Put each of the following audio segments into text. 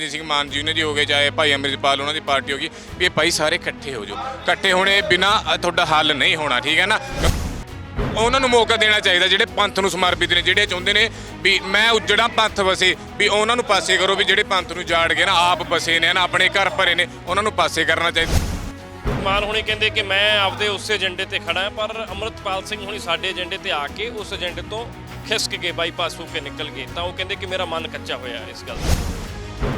ਸਿਮਰਜੀਤ ਸਿੰਘ ਮਾਨ ਜੀ ਨੇ ਜੀ ਹੋ ਗਏ, ਚਾਹੇ ਭਾਈ ਅੰਮ੍ਰਿਤਪਾਲ ਉਹਨਾਂ ਦੀ ਪਾਰਟੀ ਹੋ ਗਈ, ਵੀ ਇਹ ਭਾਈ ਸਾਰੇ ਇਕੱਠੇ ਹੋ ਜਾਓ। ਇਕੱਠੇ ਹੋਣੇ ਬਿਨਾ ਤੁਹਾਡਾ ਹੱਲ ਨਹੀਂ ਹੋਣਾ, ਠੀਕ ਹੈ ਨਾ? ਉਹਨਾਂ ਨੂੰ ਮੌਕਾ ਦੇਣਾ ਚਾਹੀਦਾ, ਜਿਹੜੇ ਪੰਥ ਨੂੰ ਸਮਰਪਿਤ ਨੇ, ਜਿਹੜੇ ਚਾਹੁੰਦੇ ਨੇ ਵੀ ਮੈਂ ਉਜੜਾ ਪੰਥ ਵਸੇ, ਵੀ ਉਹਨਾਂ ਨੂੰ ਪਾਸੇ ਕਰੋ, ਵੀ ਜਿਹੜੇ ਪੰਥ ਨੂੰ ਜਾੜ ਕੇ ਨਾ, ਆਪ ਵਸੇ ਨੇ ਨਾ, ਆਪਣੇ ਘਰ ਭਰੇ ਨੇ, ਉਹਨਾਂ ਨੂੰ ਪਾਸੇ ਕਰਨਾ ਚਾਹੀਦਾ। ਮਾਨ ਹੁਣੀ ਕਹਿੰਦੇ ਕਿ ਮੈਂ ਆਪਦੇ ਉਸ ਏਜੰਡੇ ਤੇ ਖੜਾ ਹਾਂ, ਪਰ ਅਮਰਤਪਾਲ ਸਿੰਘ ਹੁਣੀ ਸਾਡੇ ਏਜੰਡੇ ਤੇ ਆ ਕੇ ਉਸ ਏਜੰਡੇ ਤੋਂ ਖਿਸਕ ਕੇ ਬਾਈਪਾਸ ਹੋ ਕੇ ਨਿਕਲ ਗਏ। ਤਾਂ ਉਹ ਕਹਿੰਦੇ ਕਿ ਮੇਰਾ ਮਨ ਕੱਚਾ ਹੋਇਆ ਇਸ ਗੱਲ ਦਾ।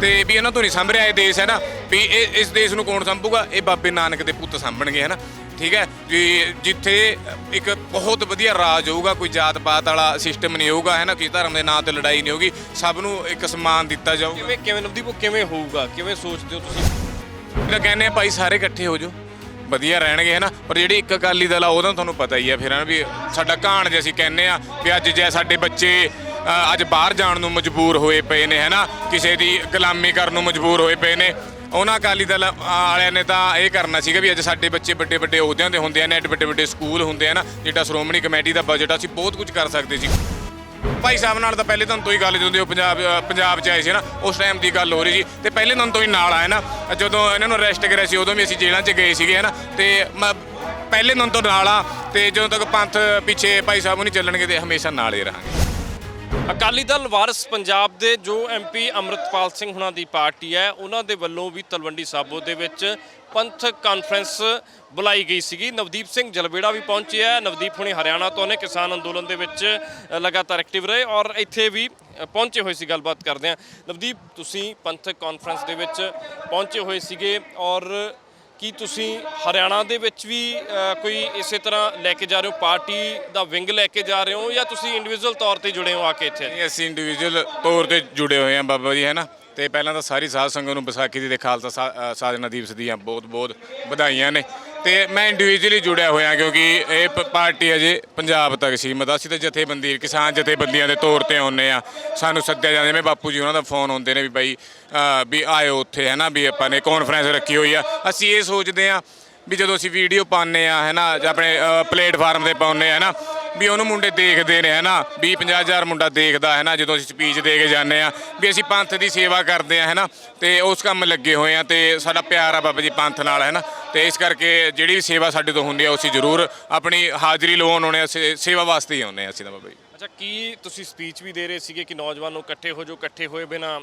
ਤੇ ਵੀ ਇਹਨਾਂ ਤੋਂ ਨਹੀਂ ਸੰਭ ਰਿਹਾ ਇਹ ਦੇਸ਼ ਹੈ ਨਾ? ਵੀ ਇਹ ਇਸ ਦੇਸ਼ ਨੂੰ ਕੌਣ ਸੰਭੂਗਾ? ਇਹ ਬਾਬੇ ਨਾਨਕ ਦੇ ਪੁੱਤ ਸੰਭਣਗੇ ਹੈ ਨਾ? ਠੀਕ ਹੈ? ਵੀ ਜਿੱਥੇ ਇੱਕ ਬਹੁਤ ਵਧੀਆ ਰਾਜ ਹੋਊਗਾ ਕੋਈ ਜਾਤ ਪਾਤ ਵਾਲਾ ਸਿਸਟਮ ਨਹੀਂ ਹੋਊਗਾ ਹੈ ਨਾ? ਕਿਸੇ ਧਰਮ ਦੇ ਨਾਂ ਤੇ ਲੜਾਈ ਨਹੀਂ ਹੋਊਗੀ ਸਭ ਨੂੰ ਇੱਕ ਸਨਮਾਨ ਦਿੱਤਾ ਜਾਊਗਾ। ਕਿਵੇਂ ਕਿਵੇਂ ਨਵਦੀਪ ਉਹ ਕਿਵੇਂ ਹੋਊਗਾ? ਕਿਵੇਂ ਸੋਚਦੇ ਹੋ ਤੁਸੀਂ? ਤਾਂ ਕਹਿੰਦੇ ਆ ਭਾਈ ਸਾਰੇ ਇਕੱਠੇ ਹੋ ਜਾਓ। ਵਧੀਆ ਰਹਿਣਗੇ ਹੈ ਨਾ? ਪਰ ਜਿਹੜੀ ਇੱਕ ਅਕਾਲੀ ਦਲ ਆ ਉਹਦਾ ਤੁਹਾਨੂੰ ਪਤਾ ਹੀ ਆ ਫਿਰ ਹਨਾ ਵੀ ਸਾਡਾ ਕਹਾਣ ਜੇ ਅਸੀਂ ਕਹਿੰਦੇ ਆ ਵੀ ਅੱਜ ਜੇ ਸਾਡੇ ਬੱਚੇ ਅੱਜ ਬਾਹਰ ਜਾਣ ਨੂੰ ਮਜਬੂਰ ਹੋਏ ਪਏ ਨੇ ਹੈ ਨਾ ਕਿਸੇ ਦੀ ਗੁਲਾਮੀ ਕਰਨ ਨੂੰ ਮਜਬੂਰ ਹੋਏ ਪਏ ਨੇ। ਉਹਨਾਂ ਅਕਾਲੀ ਦਲ ਵਾਲਿਆਂ ਨੇ ਤਾਂ ਇਹ ਕਰਨਾ ਸੀਗਾ ਵੀ ਅੱਜ ਸਾਡੇ ਬੱਚੇ ਵੱਡੇ ਵੱਡੇ ਅਹੁਦਿਆਂ ਦੇ ਹੁੰਦੇ ਆ, ਨੇ ਐਡੇ ਵੱਡੇ ਵੱਡੇ ਸਕੂਲ ਹੁੰਦੇ ਆ ਨਾ ਜਿਹੜਾ ਸ਼੍ਰੋਮਣੀ ਕਮੇਟੀ ਦਾ ਬਜਟ ਅਸੀਂ ਬਹੁਤ ਕੁਝ ਕਰ ਸਕਦੇ ਸੀ। ਭਾਈ ਸਾਹਿਬ ਨਾਲ ਤਾਂ ਪਹਿਲੇ ਦਿਨ ਤੋਂ ਹੀ ਗੱਲ ਜਦੋਂ ਉਹ ਪੰਜਾਬ ਪੰਜਾਬ 'ਚ ਆਏ ਸੀ ਨਾ, ਉਸ ਟਾਈਮ ਦੀ ਗੱਲ ਹੋ ਰਹੀ ਸੀ। ਤੇ ਪਹਿਲੇ ਦਿਨ ਤੋਂ ਹੀ ਨਾਲ ਆਏ ਨਾ, ਜਦੋਂ ਇਹਨਾਂ ਨੂੰ ਅਰੈਸਟ ਕਰਿਆ ਸੀ, ਉਦੋਂ ਵੀ ਅਸੀਂ ਜੇਲ੍ਹਾਂ 'ਚ ਗਏ ਸੀਗੇ, ਹਨਾ? ਤੇ ਮ- ਪਹਿਲੇ ਦਿਨ ਤੋਂ ਨਾਲ ਆ, ਤੇ ਜਦੋਂ ਤੱਕ ਪੰਥ ਪਿੱਛੇ ਭਾਈ ਸਾਹਿਬ ਨੂੰ ਨਹੀਂ ਚੱਲਣਗੇ, ਤੇ ਹਮੇਸ਼ਾ ਨਾਲ ਹੀ ਰਹਾਂਗੇ। ਅਕਾਲੀ ਦਲ ਵਾਰਸ ਪੰਜਾਬ ਦੇ ਜੋ ਐਮਪੀ ਅਮਰਤਪਾਲ ਸਿੰਘ ਹੁਣਾਂ ਦੀ ਪਾਰਟੀ ਹੈ, ਉਹਨਾਂ ਦੇ ਵੱਲੋਂ ਵੀ ਤਲਵੰਡੀ ਸਾਬੋ ਦੇ ਵਿੱਚ ਪੰਥਕ ਕਾਨਫਰੰਸ ਬੁਲਾਈ ਗਈ ਸੀਗੀ। ਨਵਦੀਪ ਸਿੰਘ ਜਲਵੇੜਾ ਵੀ ਪਹੁੰਚੇ ਹੈ ਨਵਦੀਪ ਹੁਣੀ ਹਰਿਆਣਾ ਤੋਂ ਨੇ, ਕਿਸਾਨ ਅੰਦੋਲਨ ਦੇ ਵਿੱਚ ਲਗਾਤਾਰ ਐਕਟਿਵ ਰਹੇ ਔਰ ਇੱਥੇ ਵੀ ਪਹੁੰਚੇ ਹੋਏ ਸੀ। ਗੱਲਬਾਤ ਕਰਦੇ ਹਾਂ। ਨਵਦੀਪ, ਤੁਸੀਂ ਪੰਥਕ ਕਾਨਫਰੰਸ ਦੇ ਵਿੱਚ ਪਹੁੰਚੇ ਹੋਏ ਸੀਗੇ ਔਰ ਕੀ ਤੁਸੀਂ ਹਰਿਆਣਾ ਦੇ ਵਿੱਚ ਵੀ ਕੋਈ ਇਸੇ ਤਰ੍ਹਾਂ ਲੈ ਕੇ ਜਾ ਰਹੇ ਹੋ? ਪਾਰਟੀ ਦਾ ਵਿੰਗ ਲੈ ਕੇ ਜਾ ਰਹੇ ਹੋ ਜਾਂ ਤੁਸੀਂ ਇੰਡੀਵਿਜੂਅਲ ਤੌਰ ਤੇ ਜੁੜੇ ਹੋ ਆ ਕੇ ਇੱਥੇ? ਇਹ ਅਸੀਂ ਇੰਡੀਵਿਜੂਅਲ ਤੌਰ ਤੇ ਜੁੜੇ ਹੋਏ ਹਾਂ ਬਾਬਾ ਜੀ ਹੈ ਨਾ ਤੇ ਪਹਿਲਾਂ ਤਾਂ ਸਾਰੀ ਸਾਧ ਸੰਗਤ ਨੂੰ ਵਿਸਾਖੀ ਦੀ ਤੇ ਖਾਲਸਾ ਸਾ- ਅ, ਸਾਜਨਾ ਦਿਵਸ ਦੀਆਂ ਬਹੁਤ ਬਹੁਤ ਵਧਾਈਆਂ ਨੇ। ਤੇ ਮੈਂ ਇੰਡੀਵਿਜੂਅਲੀ ਜੁੜਿਆ ਹੋਇਆ ਕਿਉਂਕਿ ਇਹ ਪ- ਪਾਰਟੀ ਅਜੇ ਪੰਜਾਬ ਤੱਕ ਸੀ। ਮਤਲਬ ਅਸੀਂ ਤਾਂ ਜਥੇਬੰਦੀ ਕਿਸਾਨ ਜਥੇਬੰਦੀਆਂ ਦੇ ਤੌਰ ਤੇ ਆਉਂਦੇ ਆ ਸਾਨੂੰ ਸੱਦਿਆ ਜਾਂਦਾ ਜਿਵੇਂ ਬਾਪੂ ਜੀ ਉਹਨਾਂ ਦਾ ਫੋਨ ਆਉਂਦੇ ਨੇ ਵੀ ਬਾਈ ਅ, ਵੀ ਆਇਓ ਉੱਥੇ ਹੈ ਨਾ ਵੀ ਆਪਾਂ ਨੇ ਕਾਨਫਰੰਸ ਰੱਖੀ ਹੋਈ ਆ। ਅਸੀਂ ਇਹ ਸੋਚਦੇ ਆ ਵੀ ਜਦੋਂ ਅਸੀਂ ਵੀਡੀਓ ਪਾਉਂਦੇ ਆ ਹੈ ਨਾ ਜਾਂ ਆਪਣੇ ਪਲੇਟਫਾਰਮ ਤੇ ਪਾਉਂਦੇ ਆ ਨਾ ਵੀ ਉਹਨੂੰ ਮੁੰਡੇ ਦੇਖਦੇ ਨੇ ਹੈ ਨਾ 20 50000 ਮੁੰਡਾ ਦੇਖਦਾ ਹੈ ਨਾ ਜਦੋਂ ਅਸੀਂ ਸਪੀਚ ਦੇ ਕੇ ਜਾਂਦੇ ਆ ਵੀ ਅਸੀਂ ਪੰਥ ਦੀ ਸੇਵਾ ਕਰਦੇ ਆ ਹੈ ਨਾ ਤੇ ਉਸ ਕੰਮ ਲੱਗੇ ਹੋਏ ਆ ਤੇ ਸਾਡਾ ਪਿਆਰ ਆ ਬਾਬਾ ਜੀ ਪੰਥ ਨਾਲ ਹੈ ਨਾ ਤੇ ਇਸ ਕਰਕੇ ਜਿਹੜੀ ਵੀ ਸੇਵਾ ਸਾਡੇ ਤੋਂ ਹੁੰਦੀ ਆ ਅਸੀਂ ਜ਼ਰੂਰ ਆਪਣੀ ਹਾਜ਼ਰੀ ਲਵਾਉਣ ਆਉਣੇ ਆ ਸੇ- ਸੇਵਾ ਵਾਸਤੇ ਹੀ ਆਉਂਦੇ ਆ ਅਸੀਂ ਤਾਂ ਬਾਬਾ ਜੀ। ਅੱਛਾ, ਕੀ ਤੁਸੀਂ ਸਪੀਚ ਵੀ ਦੇ ਰਹੇ ਸੀਗੇ ਕਿ ਨੌਜਵਾਨ ਨੂੰ ਇਕੱਠੇ ਹੋ ਜਾਓ, ਇਕੱਠੇ ਹੋਏ ਬਿਨਾ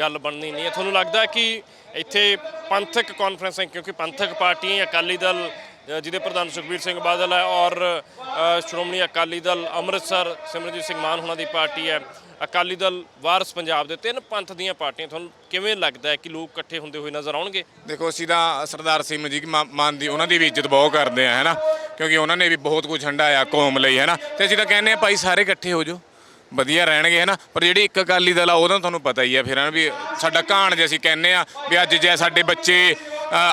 ਗੱਲ ਬਣਨੀ ਨਹੀਂ ਹੈ? ਤੁਹਾਨੂੰ ਲੱਗਦਾ ਕਿ ਇੱਥੇ ਪੰਥਕ ਕਾਨਫਰੰਸ ਕਿਉਂਕਿ ਪੰਥਕ ਪਾਰਟੀਆਂ ਅਕਾਲੀ ਦਲ ਜਿਹਦੇ ਪ੍ਰਧਾਨ ਸੁਖਬੀਰ ਸਿੰਘ ਬਾਦਲ ਹੈ ਔਰ ਸ਼੍ਰੋਮਣੀ ਅਕਾਲੀ ਦਲ ਅੰਮ੍ਰਿਤਸਰ ਸਿਮਰਜੀਤ ਸਿੰਘ ਮਾਨ ਹੁਣਾਂ ਦੀ ਪਾਰਟੀ ਹੈ। ਅਕਾਲੀ ਦਲ ਵਾਰਸ ਪੰਜਾਬ ਦੇ ਤਿੰਨ ਪੰਥ ਦੀਆਂ ਪਾਰਟੀਆਂ, ਤੁਹਾਨੂੰ ਕਿਵੇਂ ਲੱਗਦਾ ਹੈ ਕਿ ਲੋਕ ਇਕੱਠੇ ਹੁੰਦੇ ਹੋਏ ਨਜ਼ਰ ਆਉਣਗੇ? ਦੇਖੋ, ਅਸੀਂ ਤਾਂ ਸਰਦਾਰ ਸਿੰਘ ਜੀ ਮਾਨ ਦੀ ਉਹਨਾਂ ਦੀ ਵੀ ਇੱਜ਼ਤ ਬਹੁਤ ਕਰਦੇ ਆ ਹੈਨਾ? ਕਿਉਂਕਿ ਉਹਨਾਂ ਨੇ ਵੀ ਬਹੁਤ ਕੁਝ ਹੰਡਾਇਆ ਕੌਮ ਲਈ, ਹੈਨਾ? ਤੇ ਅਸੀਂ ਤਾਂ ਕਹਿੰਦੇ ਆ ਭਾਈ ਸਾਰੇ ਇਕੱਠੇ ਹੋ ਜਾਓ। ਵਧੀਆ ਰਹਿਣਗੇ, ਹੈਨਾ? ਪਰ ਜਿਹੜੀ ਇੱਕ ਅਕਾਲੀ ਦਲ ਆ ਉਹਦਾ ਤੁਹਾਨੂੰ ਪਤਾ ਹੀ ਆ ਫਿਰ ਹਨਾ ਵੀ ਸਾਡਾ ਕਹਾਣ ਜੇ ਅਸੀਂ ਕਹਿੰਦੇ ਆ ਵੀ ਅੱਜ ਜੇ ਸਾਡੇ ਬੱਚੇ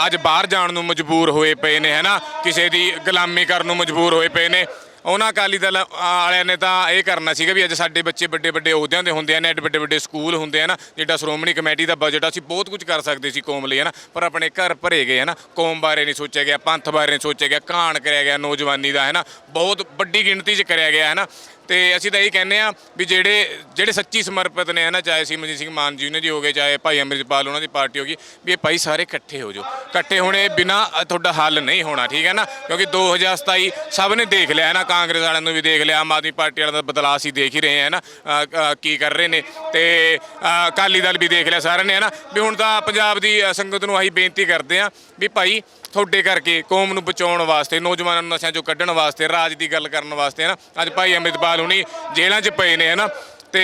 ਅੱਜ ਬਾਹਰ ਜਾਣ ਨੂੰ ਮਜਬੂਰ ਹੋਏ ਪਏ ਨੇ, ਹੈਨਾ? ਕਿਸੇ ਦੀ ਗੁਲਾਮੀ ਕਰਨ ਨੂੰ ਮਜਬੂਰ ਹੋਏ ਪਏ ਨੇ। ਉਹਨਾਂ ਅਕਾਲੀ ਦਲ ਵਾਲਿਆਂ ਨੇ ਤਾਂ ਇਹ ਕਰਨਾ ਸੀਗਾ ਵੀ ਅੱਜ ਸਾਡੇ ਬੱਚੇ ਵੱਡੇ ਵੱਡੇ ਅਹੁਦਿਆਂ ਦੇ ਹੁੰਦੇ ਆ, ਨੇ ਐਡੇ ਵੱਡੇ ਵੱਡੇ ਸਕੂਲ ਹੁੰਦੇ ਆ ਨਾ ਜਿਹੜਾ ਸ਼੍ਰੋਮਣੀ ਕਮੇਟੀ ਦਾ ਬਜਟ ਅਸੀਂ ਬਹੁਤ ਕੁਝ ਕਰ ਸਕਦੇ ਸੀ ਕੌਮ ਲਈ ਹੈ ਨਾ ਪਰ ਆਪਣੇ ਘਰ ਭਰੇ ਗਏ ਹੈ ਨਾ ਕੌਮ ਬਾਰੇ ਨਹੀਂ ਸੋਚਿਆ ਗਿਆ, ਪੰਥ ਬਾਰੇ ਨਹੀਂ ਸੋਚਿਆ ਗਿਆ ਕਾਣ ਕਰਿਆ ਗਿਆ ਨੌਜਵਾਨੀ ਦਾ ਹੈ ਨਾ ਬਹੁਤ ਵੱਡੀ ਗਿਣਤੀ 'ਚ ਕਰਿਆ ਗਿਆ ਹੈ ਨਾ ਤੇ ਅਸੀਂ ਤਾਂ ਇਹ ਕਹਿੰਦੇ ਆ ਵੀ ਜਿਹੜੇ ਜਿਹੜੇ ਸੱਚੀ ਸਮਰਪਿਤ ਨੇ ਹੈ ਨਾ ਚਾਹੇ ਸਿਮਰਜੀਤ ਸਿੰਘ ਮਾਨ ਜੀ ਨੇ ਜੀ ਹੋ ਗਏ, ਚਾਹੇ ਭਾਈ ਅੰਮ੍ਰਿਤਪਾਲ ਉਹਨਾਂ ਦੀ ਪਾਰਟੀ ਹੋ ਗਈ, ਵੀ ਇਹ ਭਾਈ ਸਾਰੇ ਇਕੱਠੇ ਹੋ ਜਾਓ। ਇਕੱਠੇ ਹੋਣੇ ਬਿਨਾ ਤੁਹਾਡਾ ਹੱਲ ਨਹੀਂ ਹੋਣਾ, ਠੀਕ ਹੈ ਨਾ? ਕਿਉਂਕਿ 2027 ਸਭ ਨੇ ਦੇਖ ਲਿਆ ਹੈ ਨਾ ਕਾਂਗਰਸ ਵਾਲਿਆਂ ਨੂੰ ਵੀ ਦੇਖ ਲਿਆ, ਆਮ ਆਦਮੀ ਪਾਰਟੀ ਵਾਲਿਆਂ ਦਾ ਬਦਲਾਅ ਅਸੀਂ ਦੇਖ ਹੀ ਰਹੇ ਹਾਂ ਨਾ ਕੀ ਕਰ ਰਹੇ ਨੇ। ਤੇ ਅਕਾਲੀ ਦਲ ਵੀ ਦੇਖ ਲਿਆ ਸਾਰਿਆਂ ਨੇ ਹੈ ਨਾ ਵੀ ਹੁਣ ਤਾਂ ਪੰਜਾਬ ਦੀ ਸੰਗਤ ਨੂੰ ਆਹੀ ਬੇਨਤੀ ਕਰਦੇ ਆ ਵੀ ਭਾਈ ਤੁਹਾਡੇ ਕਰਕੇ, ਕੌਮ ਨੂੰ ਬਚਾਉਣ ਵਾਸਤੇ, ਨੌਜਵਾਨਾਂ ਨੂੰ ਨਸ਼ਿਆਂ ਚੋਂ ਕੱਢਣ ਵਾਸਤੇ, ਰਾਜ ਦੀ ਗੱਲ ਕਰਨ ਵਾਸਤੇ ਹੈ ਨਾ ਅੱਜ ਭਾਈ ਅੰਮ੍ਰਿਤਪਾਲ ਹੁਣੀ ਜੇਲ੍ਹਾਂ 'ਚ ਪਏ ਨੇ ਹੈ ਨਾ ਤੇ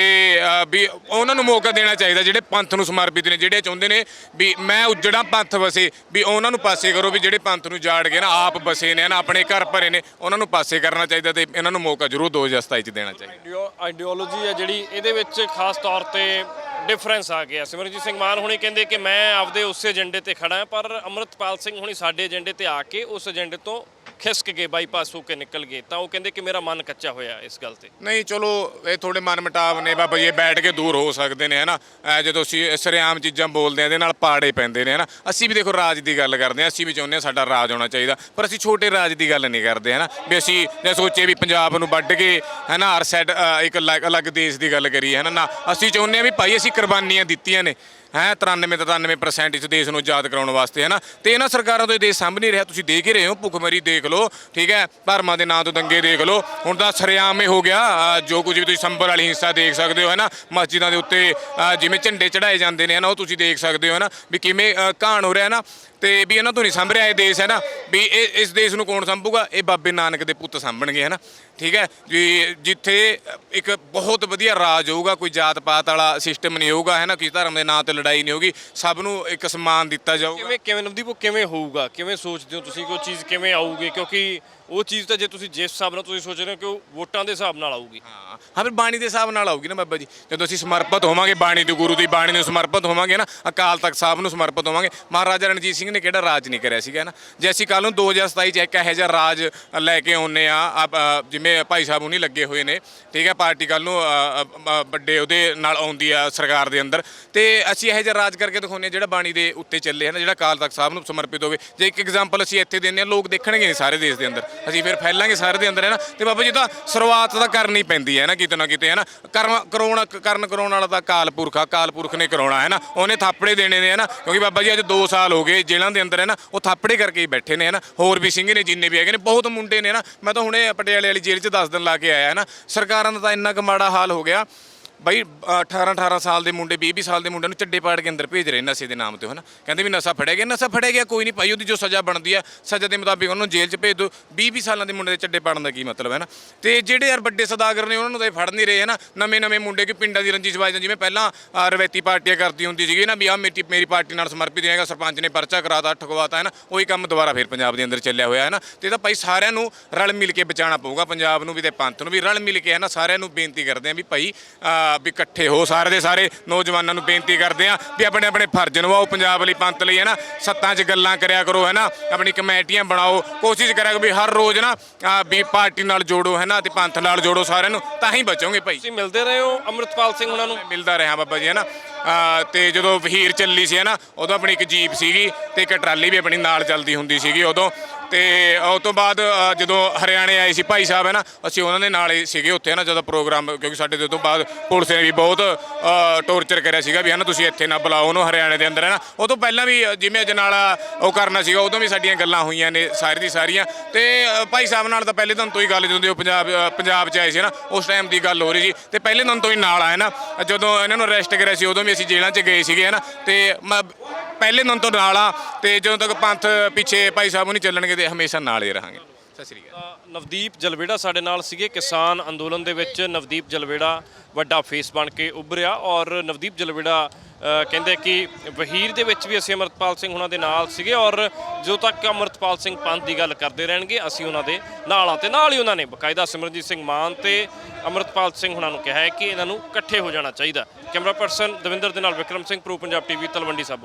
ਵੀ ਉਹਨਾਂ ਨੂੰ ਮੌਕਾ ਦੇਣਾ ਚਾਹੀਦਾ, ਜਿਹੜੇ ਪੰਥ ਨੂੰ ਸਮਰਪਿਤ ਨੇ, ਜਿਹੜੇ ਚਾਹੁੰਦੇ ਨੇ ਵੀ ਮੈਂ ਉਜੜਾ ਪੰਥ ਵਸੇ, ਵੀ ਉਹਨਾਂ ਨੂੰ ਪਾਸੇ ਕਰੋ, ਵੀ ਜਿਹੜੇ ਪੰਥ ਨੂੰ ਜਾੜ ਕੇ ਨਾ ਆਪ ਵਸੇ ਨੇ ਨਾ ਆਪਣੇ ਘਰ ਭਰੇ ਨੇ, ਉਹਨਾਂ ਨੂੰ ਪਾਸੇ ਕਰਨਾ ਚਾਹੀਦਾ ਤੇ ਇਹਨਾਂ ਨੂੰ ਮੌਕਾ ਜ਼ਰੂਰ 2027 ਚ ਦੇਣਾ ਚਾਹੀਦਾ। ਆਈਡੀਓਲੋਜੀ ਹੈ ਜਿਹੜੀ, ਇਹਦੇ ਵਿੱਚ ਖਾਸ ਤੌਰ ਤੇ ਡਿਫਰੈਂਸ ਆ ਗਿਆ। ਸਿਮਰਨਜੀਤ ਸਿੰਘ ਮਾਨ ਹੁਣੀ ਕਹਿੰਦੇ ਕਿ ਮੈਂ ਆਪਦੇ ਉਸੇ ਏਜੰਡੇ ਤੇ ਖੜਾ ਹਾਂ ਪਰ ਅਮਰਤਪਾਲ ਸਿੰਘ ਹੁਣੀ ਸਾਡੇ ਏਜੰਡੇ ਤੇ ਆ ਕੇ ਉਸ ਏਜੰਡੇ ਤੋਂ ਖਿਸਕ ਗਏ ਬਾਈਪਾਸ ਹੋ ਕੇ ਨਿਕਲ ਗਏ, ਤਾਂ ਉਹ ਕਹਿੰਦੇ ਕਿ ਮੇਰਾ ਮਨ ਕੱਚਾ ਹੋਇਆ ਇਸ ਗੱਲ ਤੇ। ਨਹੀਂ, ਚਲੋ, ਇਹ ਥੋੜੇ ਮਨ ਮਟਾਵ ਨੇ, ਬਾਬਾ ਜੀ, ਇਹ ਬੈਠ ਕੇ ਦੂਰ ਹੋ ਸਕਦੇ ਨੇ, ਹਨਾ? ਐ ਜਦੋਂ ਅਸੀਂ ਸਰਿਆਮ ਚੀਜ਼ਾਂ ਬੋਲਦੇ ਆ ਇਹਦੇ ਨਾਲ ਪਾੜੇ ਪੈਂਦੇ ਨੇ, ਹਨਾ? ਅਸੀਂ ਵੀ ਦੇਖੋ ਰਾਜ ਦੀ ਗੱਲ ਕਰਦੇ ਆ ਅਸੀਂ ਵੀ ਚਾਹੁੰਦੇ ਆ ਸਾਡਾ ਰਾਜ ਹੋਣਾ ਚਾਹੀਦਾ, ਪਰ ਅਸੀਂ ਛੋਟੇ ਰਾਜ ਦੀ ਗੱਲ ਨਹੀਂ ਕਰਦੇ, ਹਨਾ? ਵੀ ਅਸੀਂ ਜੇ ਸੋਚੇ ਵੀ ਪੰਜਾਬ ਨੂੰ ਵੱਢ ਕੇ, ਹਨਾ, ਹਰ ਸੈਟ ਇੱਕ ਅਲੱਗ ਅਲੱਗ ਦੇਸ਼ ਦੀ ਗੱਲ ਕਰੀਏ, ਹਨਾ? ਨਾ, ਅਸੀਂ ਚਾਹੁੰਦੇ ਆ ਵੀ ਭਾਈ ਅਸੀਂ ਕੁਰਬਾਨੀਆਂ ਦਿੱਤੀਆਂ ਨੇ। ਹੈ 93 93% ਇਸ ਦੇਸ਼ ਨੂੰ ਆਜ਼ਾਦ ਕਰਾਉਣ ਵਾਸਤੇ, ਹੈ ਨਾ? ਤੇ ਇਹਨਾਂ ਸਰਕਾਰਾਂ ਤੋਂ ਇਹ ਦੇਸ਼ ਸਾਂਭ ਨਹੀਂ ਰਿਹਾ, ਤੁਸੀਂ ਦੇਖ ਹੀ ਰਹੇ ਹੋ, ਭੁੱਖਮਰੀ ਦੇਖ ਲਓ, ਠੀਕ ਹੈ? ਧਰਮਾਂ ਦੇ ਨਾਂ ਤੋਂ ਦੰਗੇ ਦੇਖ ਲਓ। ਹੁਣ ਤਾਂ ਸਰੇਆਮ ਹੀ ਹੋ ਗਿਆ ਅਹ ਜੋ ਕੁਝ ਵੀ ਤੁਸੀਂ ਸੰਬਰ ਵਾਲੀ ਹਿੰਸਾ ਦੇਖ ਸਕਦੇ ਹੋ, ਹੈ ਨਾ? ਮਸਜਿਦਾਂ ਦੇ ਉੱਤੇ ਅਹ ਜਿਵੇਂ ਝੰਡੇ ਚੜਾਏ ਜਾਂਦੇ ਨੇ, ਹੈ ਨਾ? ਉਹ ਤੁਸੀਂ ਦੇਖ ਸਕਦੇ ਹੋ, ਹੈ ਨਾ? ਵੀ ਕਿਵੇਂ ਅਹ ਘਾਣ ਹੋ ਰਿਹਾ, ਹੈ ਨਾ? ਤੇ ਵੀ ਇਹਨਾਂ ਤੋਂ ਨਹੀਂ ਸਾਂਭ ਰਿਹਾ ਇਹ ਦੇਸ਼, ਹੈ ਨਾ? ਵੀ ਇਹ, ਇਸ ਦੇਸ਼ ਨੂੰ ਕੌਣ ਸੰਭੂਗਾ? ਇਹ ਬਾਬੇ ਨਾਨਕ ਦੇ ਪੁੱਤ ਸਾਂਭਣਗੇ, ਹੈ ਨਾ? ਠੀਕ ਹੈ? ਵੀ ਜਿੱਥੇ ਇੱਕ ਬਹੁਤ ਵਧੀਆ ਰਾਜ ਹੋਊਗਾ, ਕੋਈ ਜਾਤ ਪਾਤ ਵਾਲਾ ਸਿਸਟਮ ਨਹੀਂ ਹੋਊਗਾ, ਹੈ ਨਾ? ਕਿਸੇ ਧਰਮ ਦੇ ਨਾਂ ਤੇ ਲੜਾਈ ਨਹੀਂ ਹੋਊਗੀ, ਸਭ ਨੂੰ ਇੱਕ ਸਨਮਾਨ ਦਿੱਤਾ ਜਾਊਗਾ। ਕਿਵੇਂ ਕਿਵੇਂ ਨਵਦੀਪ, ਉਹ ਕਿਵੇਂ ਹੋਊਗਾ? ਕਿਵੇਂ ਸੋਚਦੇ ਹੋ ਤੁਸੀਂ ਕੋਈ ਚੀਜ਼ ਕਿਵੇਂ ਆਊਗੀ? ਕਿਉਂਕਿ ਉਹ ਚੀਜ਼ ਤਾਂ ਜੇ ਤੁਸੀਂ ਜਿਸ ਹਿਸਾਬ ਨਾਲ ਤੁਸੀਂ ਸੋਚ ਰਹੇ ਹੋ ਕਿ ਉਹ ਵੋਟਾਂ ਦੇ ਹਿਸਾਬ ਨਾਲ ਆਊਗੀ। ਹਾਂ ਹਾਂ ਫਿਰ ਬਾਣੀ ਦੇ ਹਿਸਾਬ ਨਾਲ ਆਊਗੀ ਨਾ ਬਾਬਾ ਜੀ। ਜਦੋਂ ਅਸੀਂ ਸਮਰਪਿਤ ਹੋਵਾਂਗੇ ਬਾਣੀ ਦੇ ਗੁਰੂ ਦੀ ਬਾਣੀ ਨੂੰ ਸਮਰਪਿਤ ਹੋਵਾਂਗੇ ਨਾ ਅਕਾਲ ਤਖਤ ਸਾਹਿਬ ਨੂੰ ਸਮਰਪਿਤ ਹੋਵਾਂਗੇ ਮਹਾਰਾਜਾ ਰਣਜੀਤ ਸਿੰਘ ਨੇ ਕਿਹੜਾ ਰਾਜ ਨਹੀਂ ਕਰਿਆ ਸੀਗਾ ਨਾ? ਜੇ ਅਸੀਂ ਕੱਲ ਨੂੰ 2027 ਚ ਇੱਕ ਇਹੋ ਜਿਹਾ ਰਾਜ ਲੈ ਕੇ ਆਉਨੇ ਆ ਆਪ, ਜਿਵੇਂ ਭਾਈ ਸਾਹਿਬ ਉਹਨੀ ਲੱਗੇ ਹੋਏ ਨੇ ਠੀਕ ਹੈ ਪਾਰਟੀ ਕੱਲ ਨੂੰ ਵੱਡੇ ਉਹਦੇ ਨਾਲ ਆਉਂਦੀ ਆ ਸਰਕਾਰ ਦੇ ਅੰਦਰ। ਤੇ ਅਸੀਂ ਇਹੋ ਜਿਹਾ ਰਾਜ ਕਰਕੇ ਦਿਖਾਉਂਦੇ ਹਾਂ ਜਿਹੜਾ ਬਾਣੀ ਦੇ ਉੱਤੇ ਚੱਲੇ ਹੈ ਨਾ ਜਿਹੜਾ ਅਕਾਲ ਤਖਤ ਸਾਹਿਬ ਨੂੰ ਸਮਰਪਿਤ ਹੋਵੇ। ਜੇ ਇੱਕ ਐਗਜ਼ਾਮਪਲ ਅਸੀਂ ਇੱਥੇ ਦਿੰਦੇ ਹਾਂ ਲੋਕ ਦੇਖਣਗੇ ਨਹੀਂ ਸਾਰੇ ਦੇਸ਼ ਦੇ ਅੰਦਰ। ਅਸੀਂ ਫਿਰ ਫੈਲਾਂਗੇ ਸਾਰੇ ਦੇ ਅੰਦਰ, ਹੈ ਨਾ? ਤੇ ਬਾਬਾ ਜੀ ਤਾਂ ਸ਼ੁਰੂਆਤ ਤਾਂ ਕਰਨੀ ਪੈਂਦੀ ਹੈ ਨਾ? ਕਿਤੇ ਨਾ ਕਿਤੇ, ਹੈ ਨਾ? ਕਰਮ ਕਰੋਣਾ ਕਰਨ ਕਰਾਉਣ ਵਾਲਾ ਤਾਂ ਕਾਲ ਪੁਰਖ ਆ, ਕਾਲ ਪੁਰਖ ਨੇ ਕਰਾਉਣਾ, ਹੈ ਨਾ? ਉਹਨੇ ਥਾਪੜੇ ਦੇਣੇ ਨੇ, ਹੈ ਨਾ? ਕਿਉਂਕਿ ਬਾਬਾ ਜੀ, ਅੱਜ 2 ਸਾਲ ਹੋ ਗਏ ਜੇਲ੍ਹਾਂ ਦੇ ਅੰਦਰ, ਹੈ ਨਾ? ਉਹ ਥਾਪੜੇ ਕਰਕੇ ਹੀ ਬੈਠੇ ਨੇ, ਹੈ ਨਾ? ਹੋਰ ਵੀ ਸਿੰਘ ਨੇ ਜਿੰਨੇ ਵੀ ਹੈਗੇ ਨੇ, ਬਹੁਤ ਮੁੰਡੇ ਨੇ ਨਾ? ਮੈਂ ਤਾਂ ਹੁਣੇ ਪਟਿਆਲੇ ਵਾਲੀ ਜੇਲ੍ਹ 'ਚ 10 ਦਿਨ ਲਾ ਕੇ ਆਇਆ, ਹੈ ਨਾ? ਸਰਕਾਰਾਂ ਦਾ ਤਾਂ ਇੰਨਾ ਕੁ ਮਾੜਾ ਹਾਲ ਹੋ ਗਿਆ। ਬਾਈ 18 18 ਸਾਲ ਦੇ ਮੁੰਡੇ 20 20 ਸਾਲ ਦੇ ਮੁੰਡਿਆਂ ਨੂੰ ਚੱਡੇ ਪਾੜ ਕੇ ਅੰਦਰ ਭੇਜ ਰਹੇ ਨਸ਼ੇ ਦੇ ਨਾਮ ਤੇ ਹਨਾ? ਕਹਿੰਦੇ ਵੀ ਨਸ਼ਾ ਫੜਿਆ ਗਿਆ ਨਸ਼ਾ ਫੜਿਆ ਗਿਆ ਕੋਈ ਨਹੀਂ ਭਾਈ ਉਹਦੀ ਜੋ ਸਜ਼ਾ ਬਣਦੀ ਆ ਸਜ਼ਾ ਦੇ ਮੁਤਾਬਿਕ ਉਹਨੂੰ ਜੇਲ੍ਹ 'ਚ ਭੇਜ ਦਿਓ। 20 20 ਸਾਲਾਂ ਦੇ ਮੁੰਡੇ ਦੇ ਚੱਡੇ ਪਾੜਨ ਦਾ ਕੀ ਮਤਲਬ ਹੈ ਨਾ ਤੇ ਜਿਹੜੇ ਯਾਰ ਵੱਡੇ ਸਦਾਗਰ ਨੇ ਉਹਨਾਂ ਨੂੰ ਤਾਂ ਇਹ ਫੜ ਨਹੀਂ ਰਹੇ ਹੈ ਨਾ ਨਵੇਂ ਨਵੇਂ ਮੁੰਡੇ ਕਿ ਪਿੰਡਾਂ ਦੀ ਰੰਜਿਸ਼ ਵਾਜਦੇ ਜਿਵੇਂ ਪਹਿਲਾਂ ਅਹ, ਰਵਾਇਤੀ ਪਾਰਟੀਆਂ ਕਰਦੀ ਹੁੰਦੀ ਸੀਗੀ ਨਾ ਵੀ ਆ ਮੇਰੀ ਮੇਰੀ ਪਾਰਟੀ ਨਾਲ ਸਮਰਪਿਤ ਹੈਗਾ ਸਰਪੰਚ ਨੇ ਪਰਚਾ ਕਰਾਤਾ ਠਗਵਾਤਾ ਹੈ ਨਾ ਉਹੀ ਕੰਮ ਦੁਬਾਰਾ ਫਿਰ ਪੰਜਾਬ ਦੇ ਅੰਦਰ ਚੱਲਿਆ ਹੋਇਆ ਹੈ ਨਾ ਤੇ ਇਹ ਤਾਂ ਭਾਈ ਸਾਰਿਆਂ ਨੂੰ ਰਲ ਮਿਲ ਕੇ ਬਚਾਉਣਾ ਪਊਗਾ ਪੰਜਾਬ ਨੂੰ ਵੀ ਤੇ ਪੰਥ ਨੂੰ ਵੀ ਰਲ ਮਿਲ ਕੇ ਹੈ ਨਾ ਸਾਰਿਆਂ ਨੂੰ ਬੇਨਤੀ ਕਰਦੇ ਆ ਵੀ ਭਾਈ ਵੀ ਇਕੱਠੇ ਹੋ ਸਾਰੇ ਦੇ ਸਾਰੇ ਨੌਜਵਾਨਾਂ ਨੂੰ ਬੇਨਤੀ ਕਰਦੇ ਆ ਵੀ ਆਪਣੇ ਆਪਣੇ ਫਰਜ਼ ਨਿਭਾਓ ਪੰਜਾਬ ਲਈ ਪੰਥ ਲਈ ਹੈ ਨਾ ਸੱਤਾਂ 'ਚ ਗੱਲਾਂ ਕਰਿਆ ਕਰੋ ਹੈ ਨਾ ਆਪਣੀ ਕਮੇਟੀਆਂ ਬਣਾਓ ਕੋਸ਼ਿਸ਼ ਕਰਿਆ ਕਰੋ ਵੀ ਹਰ ਰੋਜ਼ ਨਾ ਵੀ ਪਾਰਟੀ ਨਾਲ ਜੋੜੋ ਹੈ ਨਾ ਤੇ ਪੰਥ ਨਾਲ ਜੋੜੋ ਸਾਰਿਆਂ ਨੂੰ ਤਾਂ ਹੀ ਬਚੋਗੇ ਭਾਈ। ਤੁਸੀਂ ਮਿਲਦੇ ਰਹੇ ਹੋ ਅੰਮ੍ਰਿਤਪਾਲ ਸਿੰਘ ਉਹਨਾਂ ਨੂੰ? ਮੈਂ ਮਿਲਦਾ ਰਿਹਾ ਬਾਬਾ ਜੀ ਹੈ ਨਾ ਅਹ ਤੇ ਜਦੋਂ ਵਹੀਰ ਚੱਲੀ ਸੀ ਹੈ ਨਾ ਉਦੋਂ ਆਪਣੀ ਇੱਕ ਜੀਪ ਸੀਗੀ ਤੇ ਇੱਕ ਟਰਾਲੀ ਵੀ ਆਪਣੀ ਨਾਲ ਚੱਲਦੀ ਹੁੰਦੀ ਸੀਗੀ ਉਦੋਂ। ਤੇ ਉਸ ਤੋਂ ਬਾਅਦ ਅਹ, ਜਦੋਂ ਹਰਿਆਣੇ ਆਏ ਸੀ ਭਾਈ ਸਾਹਿਬ ਹੈ ਨਾ ਅਸੀਂ ਉਹਨਾਂ ਦੇ ਨਾਲ ਹੀ ਸੀਗੇ ਉੱਥੇ ਨਾ ਜਦੋਂ ਪ੍ਰੋਗਰਾਮ ਕਿਉਂਕਿ ਸਾਡੇ ਤੋਂ ਬਾਅਦ ਪੁਲਿਸ ਨੇ ਵੀ ਬਹੁਤ ਟੌਰਚਰ ਕਰਿਆ ਸੀਗਾ ਵੀ ਹੈ ਨਾ ਤੁਸੀਂ ਇੱਥੇ ਨਾ ਬੁਲਾਓ ਉਹਨੂੰ ਹਰਿਆਣੇ ਦੇ ਅੰਦਰ ਹੈ ਨਾ। ਉਹ ਤੋਂ ਪਹਿਲਾਂ ਵੀ ਅ, ਜਿਵੇਂ ਅਜਨਾਲਾ ਉਹ ਕਰਨਾ ਸੀਗਾ ਉਦੋਂ ਵੀ ਸਾਡੀਆਂ ਗੱਲਾਂ ਹੋਈਆਂ ਨੇ ਸਾਰੀ ਦੀ ਸਾਰੀਆਂ। ਤੇ ਅ, ਭਾਈ ਸਾਹਿਬ ਨਾਲ ਤਾਂ ਪਹਿਲੇ ਦਿਨ ਤੋਂ ਹੀ ਗੱਲ ਜਦੋਂ ਦੇ ਉਹ ਪੰਜਾਬ ਅ, ਪੰਜਾਬ 'ਚ ਆਏ ਸੀ ਨਾ ਉਸ ਟਾਈਮ ਦੀ ਗੱਲ ਹੋ ਰਹੀ ਸੀ। ਤੇ ਪਹਿਲੇ ਦਿਨ ਤੋਂ ਹੀ ਨਾਲ ਆਏ ਨਾ ਜਦੋਂ ਇਹਨਾਂ ਨੂੰ ਅਰੈਸਟ ਕਰਿਆ ਸੀ ਉਦੋਂ ਵੀ ਅਸੀਂ ਜੇਲ੍ਹਾਂ 'ਚ ਗਏ ਸੀਗੇ ਹੈ ਨਾ। ਤੇ ਮੈਂ ਪਹਿਲੇ ਦਿਨ ਤੋਂ ਨਾਲ ਆ ਤੇ ਜਦੋਂ ਤੱਕ ਪੰਥ ਪਿੱਛੇ ਭਾਈ ਸਾਹਿਬ ਨਹੀਂ ਚੱਲਣਗੇ ਤੇ ਹਮੇਸ਼ਾ ਨਾਲ ਹੀ ਰਹਾਂਗੇ। ਸਤਿ ਸ਼੍ਰੀ ਅਕਾਲ। ਨਵਦੀਪ ਜਲਵੇੜਾ ਸਾਡੇ ਨਾਲ ਸੀਗੇ। ਕਿਸਾਨ ਅੰਦੋਲਨ ਦੇ ਵਿੱਚ ਨਵਦੀਪ ਜਲਵੇੜਾ ਵੱਡਾ ਫੇਸ ਬਣ ਕੇ ਉੱਭਰਿਆ ਔਰ ਨਵਦੀਪ ਜਲਵੇੜਾ ਕਹਿੰਦੇ ਕਿ ਵਹੀਰ ਦੇ ਵਿੱਚ ਵੀ ਅਸੀਂ ਅਮਰਤਪਾਲ ਸਿੰਘ ਉਹਨਾਂ ਦੇ ਨਾਲ ਸੀਗੇ ਔਰ ਜਦੋਂ ਤੱਕ ਅਮਰਤਪਾਲ ਸਿੰਘ ਪੰਥ ਦੀ ਗੱਲ ਕਰਦੇ ਰਹਿਣਗੇ, ਅਸੀਂ ਉਹਨਾਂ ਦੇ ਨਾਲ ਆ ਤੇ ਨਾਲ ਹੀ ਉਹਨਾਂ ਨੇ ਬਕਾਇਦਾ ਸਿਮਰਨਜੀਤ ਸਿੰਘ ਮਾਨ ਤੇ ਅਮਰਤਪਾਲ ਸਿੰਘ ਉਹਨਾਂ ਨੂੰ ਕਿਹਾ ਹੈ ਕਿ ਇਹਨਾਂ ਨੂੰ ਇਕੱਠੇ ਹੋ ਜਾਣਾ ਚਾਹੀਦਾ। ਕੈਮਰਾ ਪਰਸਨ ਦਵਿੰਦਰ ਦੇ ਨਾਲ ਵਿਕਰਮ ਸਿੰਘ, ਪ੍ਰੋ ਪੰਜਾਬ ਟੀਵੀ ਤਲਵੰਡੀ ਸਾਬੋ।